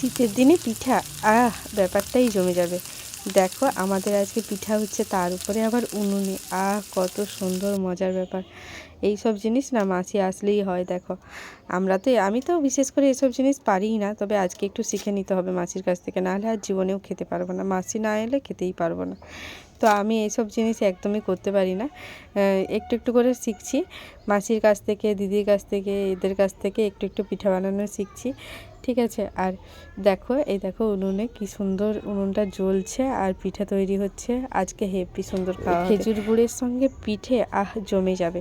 শীতের দিনে পিঠা, আহ, ব্যাপারটাই জমে যাবে। দেখো, আমাদের আজকে পিঠা হচ্ছে তার উপরে আবার উনুনে। আহ, কত সুন্দর, মজার ব্যাপার। এই সব জিনিস না মাসি আসলেই হয়, দেখো। আমরা তো, আমি তো বিশেষ করে এসব জিনিস পারিই না, তবে আজকে একটু শিখে নিতে হবে মাসির কাছ থেকে। নাহলে আর জীবনেও খেতে পারব না। মাসি না এলে খেতেই পারব না। তো আমি এইসব জিনিস একদমই করতে পারি না। একটু একটু করে শিখছি। মাসির কাছ থেকে দিদির কাছ থেকে এদের কাছ থেকে একটু একটু পিঠা বানানো শিখছি। ঠিক আছে? আর দেখো এই দেখো উনুনে কি সুন্দর উনুনটা জ্বলছে আর পিঠা তৈরি হচ্ছে। আজকে হেপি সুন্দর খাওয়া খেজুর গুড়ের সঙ্গে পিঠে আহ জমে যাবে।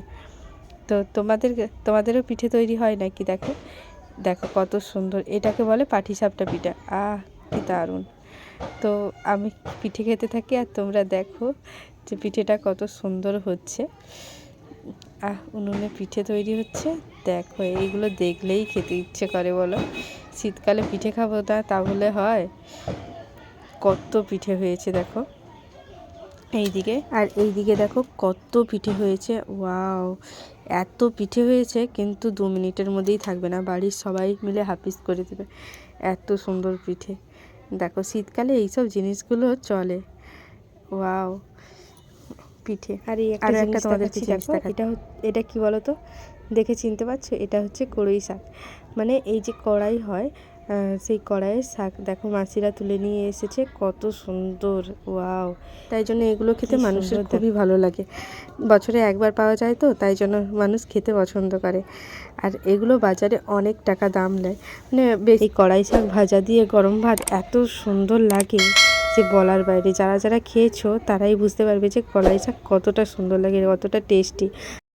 তো তোমাদের তোমাদেরও পিঠে তৈরি হয় নাকি? দেখো। দেখো কত সুন্দর। এটাকে বলে পাটিসাপটা পিঠা। আহ কি দারুণ। তো আমি পিঠে খেতে থাকি আর তোমরা দেখো যে পিঠেটা কত সুন্দর হচ্ছে। আহ, উনুনে পিঠে তৈরি হচ্ছে। দেখো, এইগুলো দেখলেই খেতে ইচ্ছে করে, বলো। শীতকালে পিঠে খাব না তাহলে হয়। কত পিঠে হয়েছে, দেখো। এইদিকে, আর এইদিকে দেখো, কত পিঠে হয়েছে। ওয়াও, এত পিঠে হয়েছে, কিন্তু দু মিনিটের মধ্যেই থাকবে না। বাড়ির সবাই মিলে হাপিস করে দেবে। এত সুন্দর পিঠে। দেখো শীতকালে এইসব জিনিসগুলো চলে। ওয়াও পিঠে। আর এই একটা জিনিস তোমাদের দেখাচ্ছি দেখো, এটা এটা কি বলতো? তো দেখে চিনতে পারছ? এটা হচ্ছে কড়ই শাক। মানে এই যে কড়াই হয় সেই কড়াইয়ের শাক। দেখো মাসিরা তুলে নিয়ে এসেছে কত সুন্দর। ওয়াও। তাই জন্য এগুলো খেতে মানুষের খুবই ভালো লাগে। বছরে একবার পাওয়া যায় তো তাই জন্য মানুষ খেতে পছন্দ করে। আর এগুলো বাজারে অনেক টাকা দাম নেয়। মানে বেশ এই কড়াই শাক ভাজা দিয়ে গরম ভাত এত সুন্দর লাগে যে বলার বাইরে। যারা যারা খেয়েছো তারাই বুঝতে পারবে যে কড়াই শাক কতটা সুন্দর লাগে কতটা টেস্টি